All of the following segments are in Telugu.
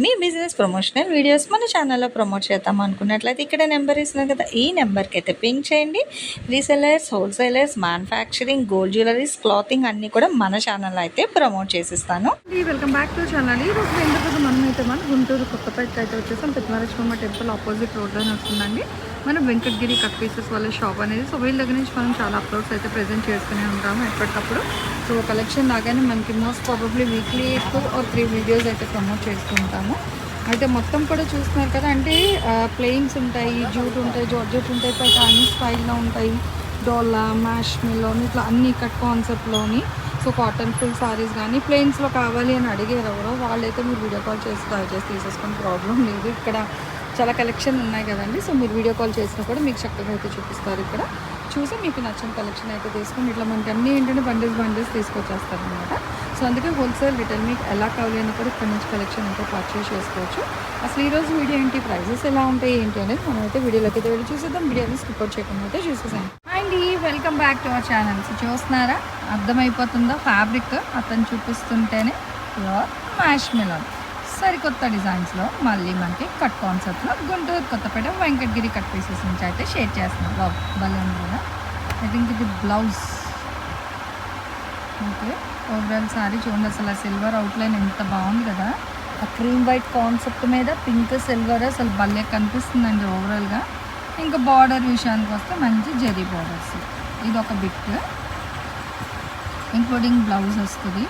మీ బిజినెస్ ప్రమోషనల్ వీడియోస్ మన ఛానల్లో ప్రమోట్ చేద్దాం అనుకున్నట్లయితే ఇక్కడ నెంబర్ ఇస్తున్నాం కదా. ఈ నెంబర్కి అయితే పింక్ చేయండి. Resellers wholesalers manufacturing gold jewelleries clothing అన్నీ కూడా మన ఛానల్లో అయితే ప్రమోట్ చేసిస్తాను. వెల్కమ్ బ్యాక్ టు ఛానల్ ఈ రోజు ఎందుకు మనం అయితే మన గుంటూరు కొత్తపేట అయితే వచ్చేసాం. పెద్దమరచమ్మ టెంపుల్ ఆపోజిట్ రోడ్లోనే వస్తుందండి. మనం వెంకటగిరి కట్ పీసెస్ వాళ్ళ షాప్ అనేది. సో వీళ్ళ దగ్గర నుంచి మనం చాలా అప్లోడ్స్ అయితే ప్రజెంట్ చేస్తూనే ఉంటాము ఎప్పటికప్పుడు. సో కలెక్షన్ లాగానే మనకి most probably weekly two or three videos అయితే ప్రమోట్ చేస్తూ చేస్తాము. అయితే మొత్తం కూడా చూస్తున్నారు కదా అంటే ప్లెయిన్స్ ఉంటాయి జూట్ ఉంటాయి జార్జెట్ ఉంటాయి పైతాని స్టైల్లో ఉంటాయి. డోలా మ్యాష్ మిల్లోని ఇట్లా అన్ని కట్ కాన్సెప్ట్లోని. సో కాటన్ ఫుల్ సారీస్ కానీ ప్లెయిన్స్లో కావాలి అని అడిగారు ఎవరో వాళ్ళైతే మీరు వీడియో కాల్ చేసి దయచేసి తీసేసుకుని ప్రాబ్లం లేదు. ఇక్కడ చాలా కలెక్షన్ ఉన్నాయి కదండి సో మీరు వీడియో కాల్ చేసినా కూడా మీకు చక్కగా అయితే చూపిస్తారు ఇక్కడ. చూసి మీకు నచ్చిన కలెక్షన్ అయితే తీసుకొని ఇట్లా మనకి అన్నీ ఏంటంటే బండిల్స్ బండిల్స్ తీసుకొచ్చేస్తారు అనమాట సో అందుకే హోల్సేల్ రిటైల్ మీకు ఎలా కావాలి అని కూడా ఇక్కడ నుంచి కలెక్షన్ అయితే పర్చేస్ చేసుకోవచ్చు. అసలు ఈరోజు వీడియో ఏంటి? ప్రైజెస్ ఎలా ఉంటాయి? ఏంటి అనేది మనం అయితే వీడియోలోకి అయితే వెళ్ళి చూసేద్దాం. వీడియోని స్కిప్ చేయకుండా అయితే చూసేసాం and welcome back to our channels చూస్తున్నారా? అర్థమైపోతుందా? ఫ్యాబ్రిక్ అతను చూపిస్తుంటేనే ప్యూర్ మ్యాష్ మిలన్ సరికొత్త డిజైన్స్లో మళ్ళీ మనకి కట్ కాన్సెప్ట్లో గుంటూరు కొత్తపేట వెంకటగిరి కట్ పీసెస్ నుంచి అయితే షేర్ చేస్తున్నాం. బాబు బలం కూడా ఐ థింక్ ఇది బ్లౌజ్ ఓకే ఓవరాల్ సారీ చూడండి అసలు ఆ సిల్వర్ అవుట్లైన్ ఎంత బాగుంది కదా? ఆ క్రీమ్ వైట్ కాన్సెప్ట్ మీద పింక్ సిల్వర్ అసలు భలే కనిపిస్తుందండి ఓవరాల్గా ఇంకా బార్డర్ విషయానికి వస్తే మంచి జరీ బార్డర్స్ ఇది ఒక బిట్ ఇంక్లూడింగ్ బ్లౌజ్ వస్తుంది.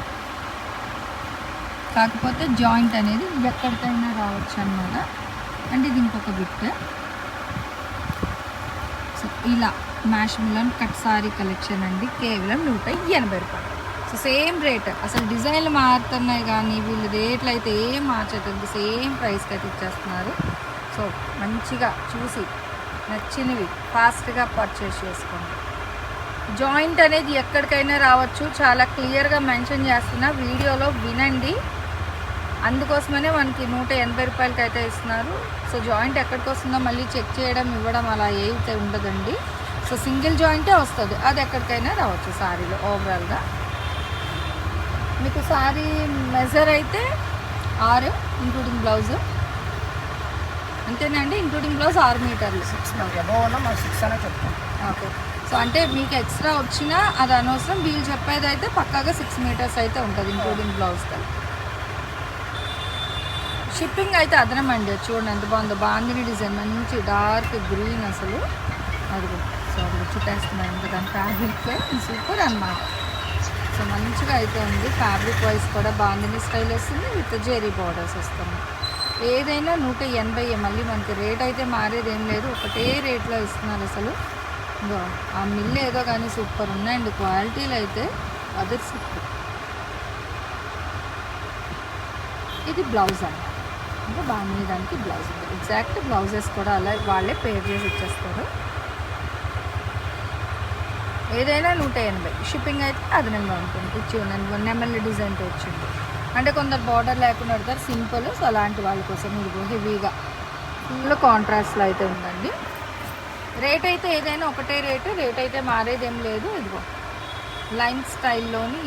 కాకపోతే జాయింట్ అనేది ఎక్కడికైనా రావచ్చు అనమాట అండ్ ఇది ఇంకొక బిట్ సో ఇలా మ్యాష్ మిలన్ కట్ సారీ కలెక్షన్ అండి. కేవలం నూట ఎనభై రూపాయలు. So same rate. అసలు డిజైన్లు మారుతున్నాయి కానీ వీళ్ళు రేట్లు అయితే ఏం మార్చేది సేమ్ ప్రైస్కి అయితే ఇచ్చేస్తున్నారు. సో మంచిగా చూసి నచ్చినవి ఫాస్ట్గా పర్చేస్ చేసుకోండి. జాయింట్ అనేది ఎక్కడికైనా రావచ్చు. చాలా క్లియర్గా మెన్షన్ చేస్తున్నా వీడియోలో వినండి. అందుకోసమనే మనకి నూట ఎనభై రూపాయలకి అయితే ఇస్తున్నారు. సో జాయింట్ ఎక్కడికి వస్తుందో మళ్ళీ చెక్ చేయడం ఇవ్వడం అలా అయితే ఉండదండి. సో సింగిల్ జాయింటే వస్తుంది. అది ఎక్కడికైనా రావచ్చు సారీలో ఓవరాల్గా. మీకు సారీ మెజర్ అయితే ఆరు ఇంక్లూడింగ్ బ్లౌజ్. అంతేనండి ఇంక్లూడింగ్ బ్లౌజ్ ఆరు మీటర్లు. సిక్స్ సిక్స్ అనే చెప్తాం. ఓకే. సో అంటే మీకు ఎక్స్ట్రా వచ్చినా అది అనవసరం. వీళ్ళు చెప్పేది అయితే పక్కాగా సిక్స్ మీటర్స్ అయితే ఉంటుంది ఇంక్లూడింగ్ బ్లౌజ్ కలిపి షిప్పింగ్ అయితే అదనం అండి. చూడండి ఎంత బాగుందో. బాందిని డిజైన్. మంచి డార్క్ గ్రీన్ అసలు. అది సో అది చుట్టేస్తున్నాను ఇంకా దాని ఫ్యాబ్రిక్ సూపర్ అన్నమాట. సో మంచిగా అయితే ఉంది. ఫ్యాబ్రిక్ వైజ్ కూడా బాందిని స్టైల్ వస్తుంది. విత్ జెరీ బార్డర్స్ వస్తుంది. ఏదైనా నూట ఎనభై మళ్ళీ మనకి రేట్ అయితే మారేది ఏం లేదు. ఒకటే రేట్లో ఇస్తున్నారు అసలు. ఆ మిల్ ఏదో కానీ సూపర్ ఉన్నాయండి. క్వాలిటీలు అయితే అదర్ సూపర్ ఇది బ్లౌజ్ అండి. అంటే బాగుంది దానికి బ్లౌజ్ ఉంది. ఎగ్జాక్ట్ బ్లౌజెస్ కూడా అలా వాళ్ళే పేర్ చేసి ఇచ్చేస్తారు. ఏదైనా నూట ఎనభై. షిప్పింగ్ అయితే అదనంగా ఉంటుంది. ఇచ్చి ఉన్నాను నెమల్లి డిజైన్తో వచ్చింది. అంటే కొందరు బార్డర్ లేకుండా పెడతారు. సింపుల్ సో అలాంటి వాళ్ళ కోసం ఇదిగో హెవీగా ఫుల్ కాంట్రాస్ట్లో అయితే ఉందండి. రేట్ అయితే ఏదైనా ఒకటే రేటు రేట్ అయితే మారేది ఏం లేదు. ఇదిగో. లైన్ స్టైల్లోని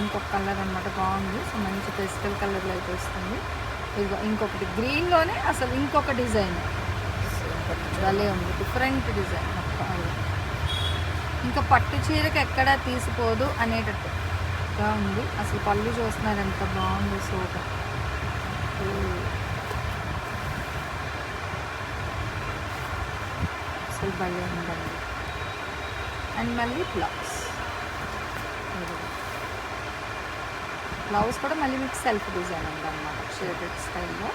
ఇంకొక కలర్ అనమాట బాగుంది. సో మంచి పెస్టల్ కలర్లో అయితే వస్తుంది. ఇదిగో ఇంకొకటి గ్రీన్లోనే అసలు ఇంకొక డిజైన్. భలే ఉంది. డిఫరెంట్ డిజైన్ ఇంకా పట్టు చీరకి ఎక్కడా తీసిపోదు అనేటట్టుగా ఉంది. అసలు పళ్ళు చూస్తున్నారు ఎంత బాగుంది సోట అసలు భలే ఉందండి అండ్ మళ్ళీ ఇట్లా బ్లౌజ్ కూడా మళ్ళీ మీకు సెల్ఫ్ డిజైన్ ఉందన్నమాట షేడెడ్ స్టైల్లో.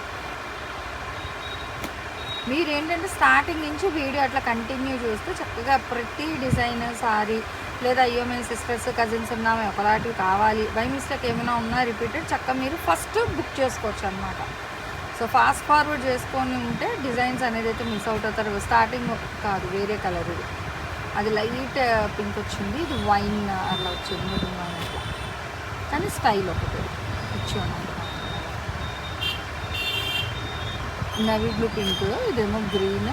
మీరు ఏంటంటే స్టార్టింగ్ నుంచి వీడియో అట్లా కంటిన్యూ చూస్తూ చక్కగా ప్రతి డిజైన్ సారీ లేదా అయ్యో మేము సిస్టర్స్ కజిన్స్ ఉన్నాము ఒకలాంటివి కావాలి బై మిస్టేక్ ఏమైనా ఉన్నా రిపీటెడ్ చక్కగా మీరు ఫస్ట్ బుక్ చేసుకోవచ్చు అనమాట సో ఫాస్ట్ ఫార్వర్డ్ చేసుకొని ఉంటే డిజైన్స్ అనేది అయితే మిస్ అవుట్ అవుతారు. స్టార్టింగ్ కాదు వేరే కలర్ ఇది అది లైట్ పింక్ వచ్చింది ఇది వైన్ అలా వచ్చింది కానీ స్టైల్ ఒకటి ఇచ్చి ఉన్నాను. నవీ బ్లూ పింక్ ఇదేమో గ్రీన్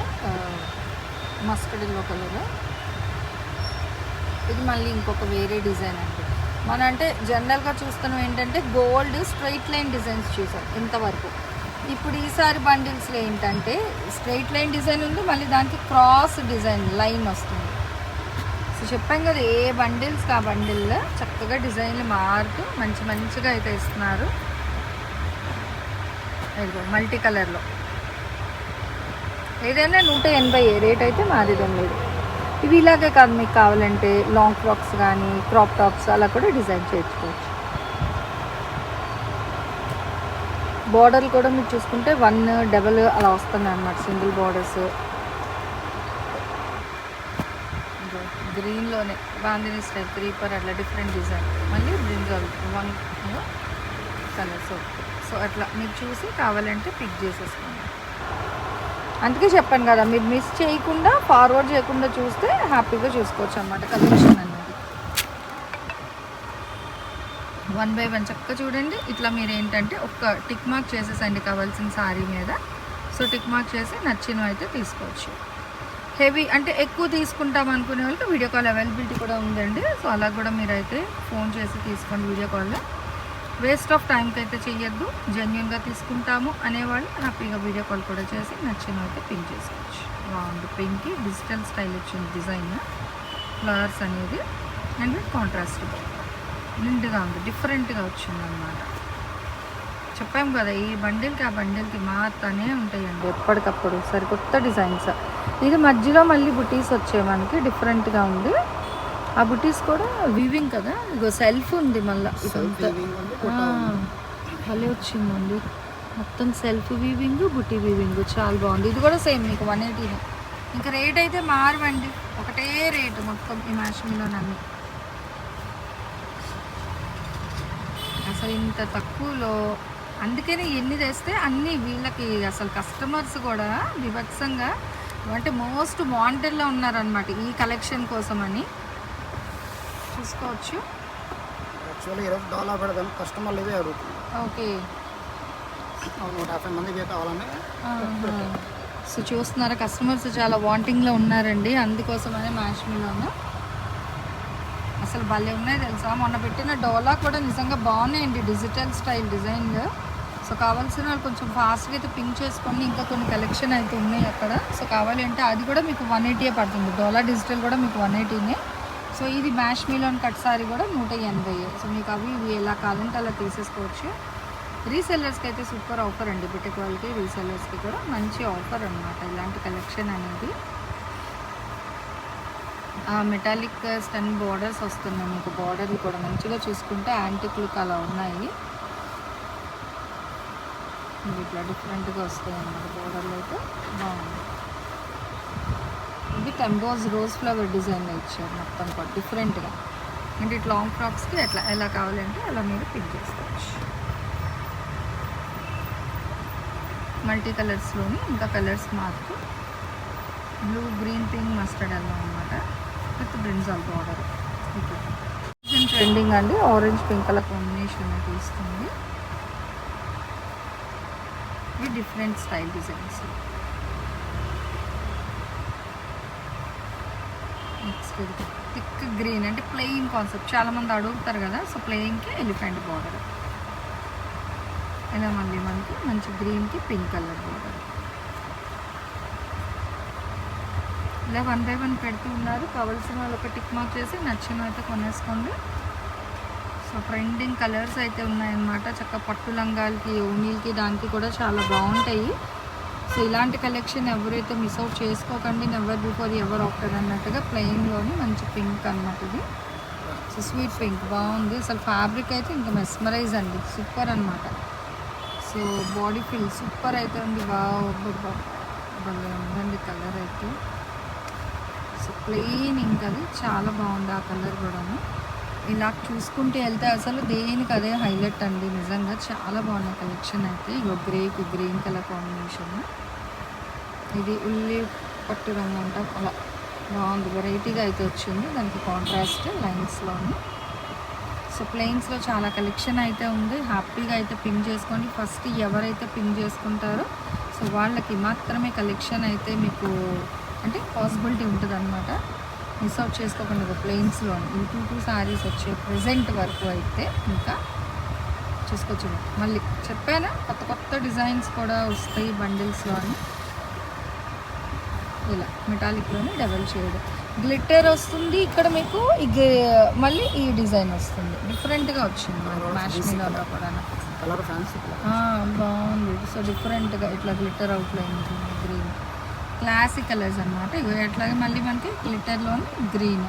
మస్టర్డ్ ఎల్లో కలర్ ఇది మళ్ళీ ఇంకొక వేరే డిజైన్ అండి. మన అంటే జనరల్గా చూస్తున్నాం ఏంటంటే గోల్డ్ స్ట్రైట్ లైన్ డిజైన్స్ చూసాం ఇంతవరకు. ఇప్పుడు ఈసారి బండిల్స్లో ఏంటంటే స్ట్రైట్ లైన్ డిజైన్ ఉంది మళ్ళీ దానికి క్రాస్ డిజైన్ లైన్ వస్తుంది. సో చెప్పాం కదా ఏ బండిల్స్ ఆ బండిల్లో చక్కగా డిజైన్లు మారుతూ మంచి మంచిగా అయితే ఇస్తున్నారు. ఇదిగో మల్టీ కలర్లో. ఏదైనా నూట ఎనభై రేట్ అయితే మాదిదం లేదు ఇవి ఇలాగే కాదు మీకు కావాలంటే లాంగ్ ఫ్రాక్స్ కానీ క్రాప్ టాప్స్ అలా కూడా డిజైన్ చేయించుకోవచ్చు. బార్డర్లు కూడా మీరు చూసుకుంటే వన్ డబల్ అలా వస్తుంది అన్నమాట సింగిల్ బార్డర్స్. గ్రీన్లోనే బాందిని స్టైల్ క్రీపర్ అట్లా డిఫరెంట్ డిజైన్. మళ్ళీ బ్రింజాల్ వన్ కలర్స్ సో అట్లా. మీరు చూసి కావాలంటే పిక్ చేసేసుకోండి. అందుకే చెప్పాను కదా మీరు మిస్ చేయకుండా ఫార్వర్డ్ చేయకుండా చూస్తే హ్యాపీగా చూసుకోవచ్చు అన్నమాట కలెక్షన్ అనేది. వన్ బై వన్ చక్కగా చూడండి. ఇట్లా మీరు ఏంటంటే ఒక టిక్ మార్క్ చేసేసండి కావాల్సిన శారీ మీద. సో టిక్ మార్క్ చేసి నచ్చినవి అయితే తీసుకోవచ్చు. హెవీ అంటే ఎక్కువ తీసుకుంటాం అనుకునే వాళ్ళకి వీడియో కాల్ అవైలబిలిటీ కూడా ఉందండి. సో అలా కూడా మీరైతే ఫోన్ చేసి తీసుకోండి వీడియో కాల్లో వేస్ట్ ఆఫ్ టైంకి అయితే చెయ్యొద్దు. జెన్యున్గా తీసుకుంటాము అనేవాళ్ళు హ్యాపీగా వీడియో కాల్ కూడా చేసి నచ్చినవి అయితే పింక్ చేసుకోవచ్చు. బాగుంది పింక్కి డిజిటల్ స్టైల్ వచ్చింది డిజైన్ ఫ్లవర్స్ అనేది అండ్ కాంట్రాస్ట్ నిండుగా ఉంది డిఫరెంట్గా వచ్చింది అనమాట చెప్పాము కదా ఈ బండిల్కి ఆ బండిల్కి మాత్రనే ఉంటాయండి. ఎప్పటికప్పుడు సరికొత్త డిజైన్స్ ఇది మధ్యలో మళ్ళీ బుటీస్ వచ్చాయి మనకి డిఫరెంట్గా ఉంది. ఆ బుటీస్ కూడా వివింగ్ కదా? ఇగో సెల్ఫ్ ఉంది మళ్ళీ ఇదంతా. భలే వచ్చిందండి. మొత్తం సెల్ఫ్ వీవింగ్ బుటీ వీవింగ్ చాలా బాగుంది. ఇది కూడా సేమ్ మీకు వన్ ఎయిటీనే ఇంకా రేట్ అయితే మారవండి. ఒకటే రేటు మొత్తం ఈ మ్యాష్మిలోనన్నీ అసలు ఇంత తక్కువలో అందుకని ఎన్ని తెస్తే అన్ని వీళ్ళకి అసలు కస్టమర్స్ కూడా విభత్సంగా అంటే మోస్ట్ వాంటెడ్లో ఉన్నారనమాట ఈ కలెక్షన్ కోసం అని చూసుకోవచ్చు. యాక్చువల్లీ ఈరోజు డాలా పెడదాం. కస్టమర్లు ఇవే అడుగుతుంది ఓకే. నూట యాభై మందికి కావాలని సో చూస్తున్నారా కస్టమర్స్ చాలా వాంటింగ్లో ఉన్నారండి. అందుకోసమనే మ్యాష్మిలోను అసలు భలే ఉన్నాయి తెలుసా? మొన్న పెట్టిన డోలా కూడా నిజంగా బాగున్నాయండి. డిజిటల్ స్టైల్ డిజైన్గా సో కావాల్సిన వాళ్ళు కొంచెం ఫాస్ట్గా అయితే పింక్ చేసుకోండి ఇంకా కొన్ని కలెక్షన్ అయితే ఉన్నాయి అక్కడ. సో కావాలి అంటే అది కూడా మీకు వన్ ఎయిటీయే పడుతుంది. డోలా డిజిటల్ కూడా మీకు వన్ ఎయిటీనే సో ఇది మ్యాష్ మీలోన్ కట్ సారీ కూడా నూట ఎనభై సో మీకు అవి ఇవి ఎలా కావాలంటే అలా తీసేసుకోవచ్చు. రీసెల్లర్స్కి అయితే సూపర్ ఆఫర్ అండి. బిటెక్ వాళ్ళకి రీసెల్లర్స్కి కూడా మంచి ఆఫర్ అనమాట ఇలాంటి కలెక్షన్ అనేది. మెటాలిక్ స్టన్ బార్డర్స్ వస్తున్నాయి మీకు. బార్డర్లు కూడా మంచిగా చూసుకుంటే యాంటిక్ లుక్ అలా ఉన్నాయి. ఇట్లా డిఫరెంట్గా వస్తాయి అన్నమాట. బోర్డర్లు అయితే బాగుంది. ఇది టెంబోస్ రోజ్ ఫ్లవర్ డిజైన్ ఇచ్చారు మొత్తం కూడా డిఫరెంట్గా అంటే ఇట్లా లాంగ్ ఫ్రాక్స్కి ఎట్లా ఎలా కావాలంటే అలా మీరు పిక్ చేసుకోవచ్చు. మల్టీ కలర్స్లోని ఇంకా కలర్స్ మారుతూ బ్లూ గ్రీన్ పింక్ మస్టర్డ్ అలా అనమాట విత్ బ్రింజాల్ బార్డర్ ఇట్లా ట్రెండింగ్ అండి. ఆరెంజ్ పింక్ కలర్ కాంబినేషన్ అయితే ఇస్తుంది మనకి different style designs next thick green అంటే ప్లెయిన్ కాన్సెప్ట్ చాలామంది అడుగుతారు కదా సో ప్లెయిన్కి ఎలిఫెంట్ బార్డర్ ఇలా మళ్ళీ మనకి మంచి గ్రీన్కి పింక్ కలర్ బార్డర్ ఇలా వన్ బై వన్ పెడుతూ ఉన్నారు. కావాల్సిన వాళ్ళు ఒక టిక్ మార్క్ చేసి నచ్చిన అయితే కొనేసుకోండి. సో ట్రెండింగ్ కలర్స్ అయితే ఉన్నాయన్నమాట. చక్క పట్టు లంగాలకి ఓనీలకి దానికి కూడా చాలా బాగుంటాయి. సో ఇలాంటి కలెక్షన్ ఎవరైతే మిస్ అవుట్ చేసుకోకండి నెవర్ బిఫోర్ ఎవర్ ఆఫ్టర్ అన్నట్టుగా ప్లెయిన్లోని మంచి పింక్ అనమాట ఇది. సో స్వీట్ పింక్ బాగుంది. అసలు ఫ్యాబ్రిక్ అయితే ఇంకా మెస్మరైజ్ అండి. సూపర్ అన్నమాట. సో బాడీ ఫిల్ సూపర్ అయితే ఉంది. బాగా భలే ఉందండి కలర్ అయితే. సో ప్లెయిన్ ఇంకా అది. చాలా బాగుంది ఆ కలర్ కూడాను. ఇలా చూసుకుంటే వెళ్తే అసలు దేనికి అదే హైలైట్ అండి. నిజంగా చాలా బాగున్నాయి కలెక్షన్ అయితే. ఇగో గ్రేకి గ్రీన్ కలర్ కాంబినేషన్. ఇది ఉల్లి పట్టు రంగు అంటాం. అలా బాగుంది. వెరైటీగా అయితే వచ్చింది. దానికి కాంట్రాస్ట్ లైన్స్లోని సో ప్లెయిన్స్లో చాలా కలెక్షన్ అయితే ఉంది. హ్యాపీగా అయితే పింక్ చేసుకొని ఫస్ట్ ఎవరైతే పింక్ చేసుకుంటారో సో వాళ్ళకి మాత్రమే కలెక్షన్ అయితే మీకు అంటే పాసిబిలిటీ ఉంటుంది అనమాట మిస్ అవుట్ చేసుకోకుండా ప్లెయిన్స్లో ఈ టూ టూ శారీస్ వచ్చే ప్రజెంట్ వరకు అయితే ఇంకా చూసుకోవచ్చు. మళ్ళీ చెప్పానా? కొత్త కొత్త డిజైన్స్ కూడా వస్తాయి బండిల్స్లో అని ఇలా మెటాలిక్లోనే డబల్ షేడ్ గ్లిట్టర్ వస్తుంది ఇక్కడ మీకు. మళ్ళీ ఈ డిజైన్ వస్తుంది. డిఫరెంట్గా వచ్చింది మ్యాష్ కూడా బాగుంది. సో డిఫరెంట్గా ఇట్లా గ్లిటర్ అవుట్లైన్ ఉంటుంది క్లాసిక్ కలర్స్ అనమాట ఇవి అట్లాగే మళ్ళీ మనకి గ్లిటర్లోని గ్రీన్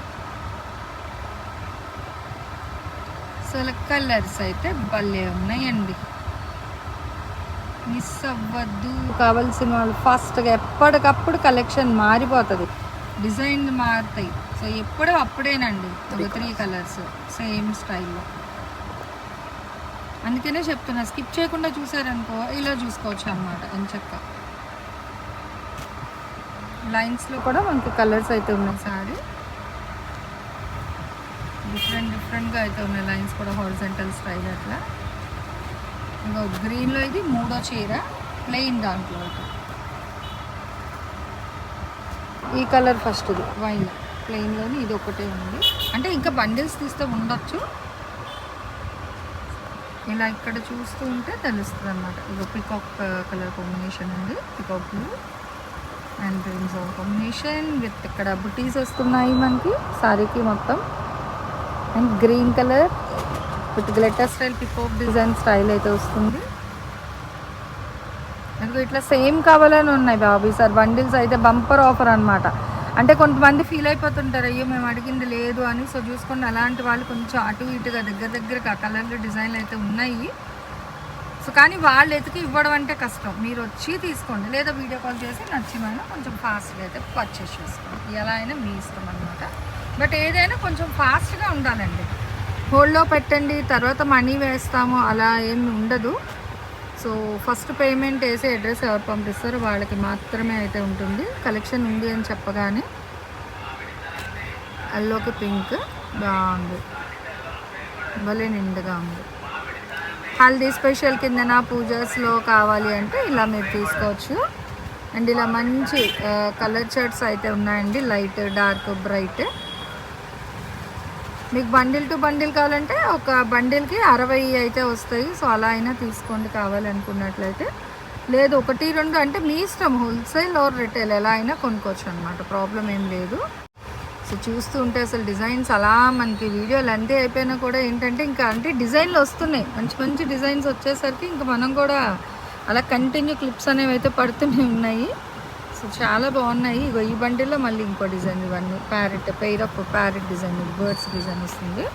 అసలు కలర్స్ అయితే భలే ఉన్నాయండి. మిస్ అవ్వద్దు. కావాల్సిన వాళ్ళు ఫాస్ట్గా ఎప్పటికప్పుడు కలెక్షన్ మారిపోతుంది. డిజైన్ మారుతాయి. సో ఎప్పుడూ అప్పుడేనండి ఒక త్రీ కలర్స్ సేమ్ స్టైల్లో అందుకనే చెప్తున్నా స్కిప్ చేయకుండా చూసారనుకో ఇలా చూసుకోవచ్చు అనమాట ఎంచక్క లైన్స్లో కూడా మనకి కలర్స్ అయితే ఉన్నాయి సారీ. డిఫరెంట్ డిఫరెంట్గా అయితే ఉన్నాయి లైన్స్ కూడా హారిజెంటల్ స్టైల్ అట్లా. ఇంకా గ్రీన్లో ఇది మూడో చీర ప్లెయిన్ దాంట్లో ఈ కలర్ ఫస్ట్ ఇది వైన్. ప్లెయిన్లోని ఇది ఒకటే ఉంది. అంటే ఇంకా బండిల్స్ తీస్తే ఉండొచ్చు. ఇలా ఇక్కడ చూస్తూ ఉంటే తెలుస్తుంది అనమాట ఇది పికాక్ కలర్ కాంబినేషన్ ఉంది. Peacock blue and greens combination with ఇక్కడ బుటీస్ వస్తున్నాయి మనకి. సారీకి మొత్తం. And green colour with glitter style peacock design style అయితే వస్తుంది. నాకు ఇట్లా సేమ్ కావాలని ఉన్నాయి బాబు. సార్ బండిల్స్ అయితే బంపర్ ఆఫర్ అనమాట అంటే కొంతమంది ఫీల్ అయిపోతుంటారు అయ్యో మేము అడిగింది లేదు అని. సో చూసుకోండి అలాంటి వాళ్ళు కొంచెం అటు ఇటుగా దగ్గర దగ్గరగా కలర్లు డిజైన్లు అయితే ఉన్నాయి. సో కానీ వాళ్ళు ఎతికి ఇవ్వడం అంటే కష్టం. మీరు వచ్చి తీసుకోండి. లేదా వీడియో కాల్ చేసి నచ్చిమైనా కొంచెం ఫాస్ట్గా అయితే పర్చేస్ చేసుకోండి. ఎలా అయినా మీ ఇష్టం అనమాట బట్ ఏదైనా కొంచెం ఫాస్ట్గా ఉండాలండి. హోల్డ్లో పెట్టండి. తర్వాత మనీ వేస్తాము. అలా ఏమి ఉండదు. సో ఫస్ట్ పేమెంట్ వేసి అడ్రస్ ఎవరు పంపిస్తారో వాళ్ళకి మాత్రమే అయితే ఉంటుంది. కలెక్షన్ ఉంది అని చెప్పగానే అల్లోకి పింక్ బాగుంది. భలే నిండుగా ఉంది. హల్దీ స్పెషల్ కిందన పూజస్లో కావాలి అంటే ఇలా మీరు తీసుకోవచ్చు. అండ్ ఇలా మంచి కలర్ షర్ట్స్ అయితే ఉన్నాయండి. Light dark bright. మీకు బండిల్ టు బండిల్ కావాలంటే ఒక బండిల్కి అరవై అయితే వస్తాయి. సో అలా అయినా తీసుకోండి కావాలనుకున్నట్లయితే. లేదు ఒకటి రెండు అంటే మీ ఇష్టం. హోల్సేల్ ఆర్ రిటైల్ ఎలా అయినా కొనుక్కోవచ్చు అనమాట ప్రాబ్లం ఏం లేదు. సో చూస్తూ ఉంటే అసలు డిజైన్స్ అలా మనకి వీడియో అంతే అయిపోయినా కూడా ఏంటంటే ఇంకా అంటే డిజైన్లు వస్తున్నాయి. మంచి మంచి డిజైన్స్ వచ్చేసరికి ఇంకా మనం కూడా అలా కంటిన్యూ క్లిప్స్ అనేవి అయితే పడుతూనే ఉన్నాయి. సో చాలా బాగున్నాయి. ఇగో ఈ బండిలో మళ్ళీ ఇంకో డిజైన్ ఇవన్నీ parrot pair of parrot design ఇది బర్డ్స్ డిజైన్ వస్తుంది.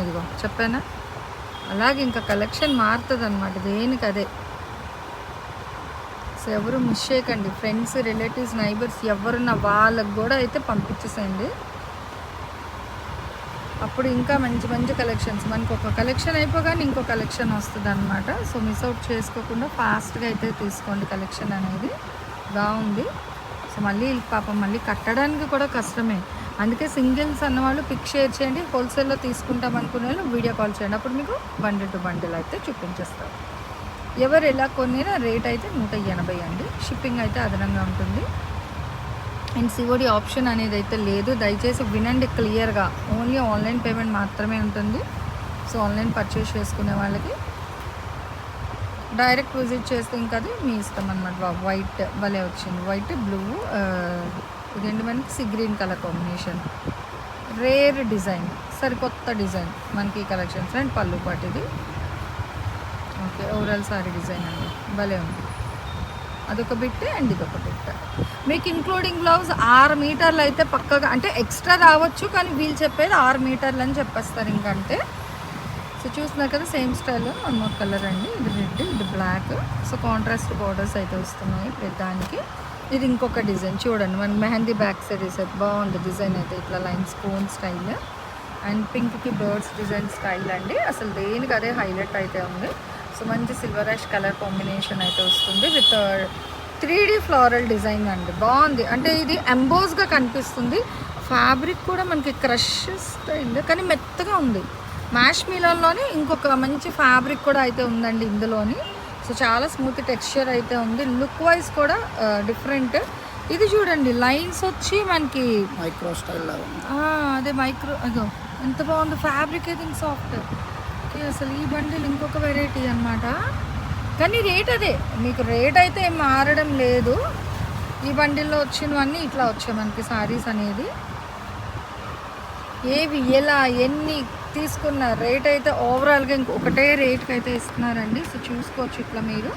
ఇదిగో చెప్పానా? అలాగే ఇంకా కలెక్షన్ మారుతుంది అనమాట దేనికి అదే? సో ఎవరు మిస్ చేయకండి. ఫ్రెండ్స్ రిలేటివ్స్ నైబర్స్ ఎవరున్న వాళ్ళకు కూడా అయితే పంపించేసేయండి. అప్పుడు ఇంకా మంచి మంచి కలెక్షన్స్ మనకు ఒక కలెక్షన్ అయిపోగానే ఇంకో కలెక్షన్ వస్తుంది అనమాట సో మిస్ అవుట్ చేసుకోకుండా ఫాస్ట్గా అయితే తీసుకోండి కలెక్షన్ అనేది. బాగుంది. సో మళ్ళీ పాపం మళ్ళీ కట్టడానికి కూడా కష్టమే. అందుకే సింగిల్స్ అన్నవాళ్ళు పిక్ షేర్ చేయండి. హోల్సేల్లో తీసుకుంటాం అనుకునే వాళ్ళు వీడియో కాల్ చేయండి. అప్పుడు మీకు బండిల్ టు బండిల్ అయితే చూపించేస్తారు ఎవరు ఎలా కొనినా రేట్ అయితే నూట ఎనభై అండి. షిప్పింగ్ అయితే అదనంగా ఉంటుంది. అండ్ సిఓడి ఆప్షన్ అనేది అయితే లేదు. దయచేసి వినండి క్లియర్గా. ఓన్లీ ఆన్లైన్ పేమెంట్ మాత్రమే ఉంటుంది. సో ఆన్లైన్ పర్చేస్ చేసుకునే వాళ్ళకి డైరెక్ట్ విజిట్ చేస్తే ఇంకా అది మీ ఇష్టం అనమాట వైట్ భలే వచ్చింది. వైట్ బ్లూ uh, ఇదేంటి మనకి? Sea green colour combination rare design సరికొత్త డిజైన్ మనకి కలెక్షన్స్ అండ్ పళ్ళు పాటిది. ఓకే ఓవరాల్ సారీ డిజైన్ అండి. భలే ఉంది. అదొక బిట్ అండ్ ఇదొక బిట్ మీకు ఇంక్లూడింగ్ బ్లౌజ్ ఆరు మీటర్లు అయితే పక్కగా అంటే ఎక్స్ట్రా రావచ్చు కానీ వీళ్ళు చెప్పేది ఆరు మీటర్లు అని చెప్పేస్తారు ఇంకంటే సో చూస్తున్నారు కదా same style one more colour అండి. ఇది రెడ్ ఇది బ్లాక్ సో కాంట్రాస్ట్ బార్డర్స్ అయితే వస్తున్నాయి దానికి ఇది ఇంకొక డిజైన్ చూడండి మనకి మెహందీ బ్యాక్ సైడ్ అయితే బాగుంది డిజైన్ అయితే ఇట్లా లైన్ స్పూన్ స్టైల్ అండ్ పింక్కి బర్డ్స్ డిజైన్ స్టైల్ అండి. అసలు దేనికి అదే హైలైట్ అయితే ఉంది. సో మంచి సిల్వర్ యాష్ కలర్ కాంబినేషన్ అయితే వస్తుంది with three D floral design అండి. బాగుంది. అంటే ఇది ఎంబోస్గా కనిపిస్తుంది. ఫ్యాబ్రిక్ కూడా మనకి క్రష్ స్టైల్ కానీ మెత్తగా ఉంది. మ్యాష్ మీలర్లోనే ఇంకొక మంచి ఫ్యాబ్రిక్ కూడా అయితే ఉందండి ఇందులోని. సో చాలా స్మూత్ టెక్స్చర్ అయితే ఉంది. లుక్ వైజ్ కూడా డిఫరెంట్ ఇది చూడండి లైన్స్ వచ్చి మనకి మైక్రో స్టైల్ లాగా ఉంది. ఆ, అదే మైక్రో అదో ఎంత బాగుంది. ఫ్యాబ్రిక్ అయితే సాఫ్ట్ అసలు ఈ బండిల్ ఇంకొక వెరైటీ అన్నమాట. కానీ రేట్ అదే. మీకు రేట్ అయితే ఏం మారడం లేదు. ఈ బండిల్లో వచ్చినవన్నీ ఇట్లా వచ్చాయి మనకి సారీస్ అనేది. ఏవి ఎలా ఎన్ని తీసుకున్న రేట్ అయితే ఓవరాల్గా ఇంకొకటే రేట్కి అయితే ఇస్తున్నారండి. సో చూసుకోవచ్చు ఇట్లా మీరు.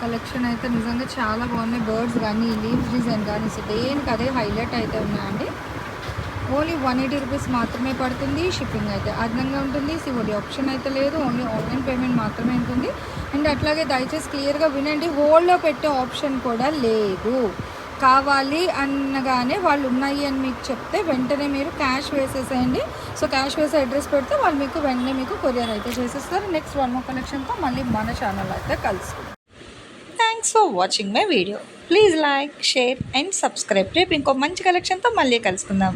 కలెక్షన్ అయితే నిజంగా చాలా బాగున్నాయి. బర్డ్స్ కానీ లీవ్స్ డిజైన్ కానీ సో దేనికి అదే హైలైట్ అయితే ఉన్నాయండి. ఓన్లీ వన్ ఎయిటీ రూపీస్ మాత్రమే పడుతుంది షిప్పింగ్ అయితే అదనంగా ఉంటుంది సివోడి ఆప్షన్ అయితే లేదు ఓన్లీ ఆన్లైన్ పేమెంట్ మాత్రమే ఉంటుంది. అండ్ అట్లాగే దయచేసి క్లియర్గా వినండి హోల్డ్లో పెట్టే ఆప్షన్ కూడా లేదు. కావాలి అనగానే వాళ్ళు ఉన్నాయి అని మీకు చెప్తే వెంటనే మీరు క్యాష్ వేసేసేయండి. సో క్యాష్ వేసే అడ్రస్ పెడితే వాళ్ళు మీకు వెంటనే మీకు కొరియర్ అయితే చేసేస్తారు. నెక్స్ట్ వన్ మో కలెక్షన్తో మళ్ళీ మన ఛానల్ అయితే కలుసుకుంటాం thanks for watching my video please like share and subscribe రేపు ఇంకో మంచి కలెక్షన్తో మళ్ళీ కలుసుకుందాం.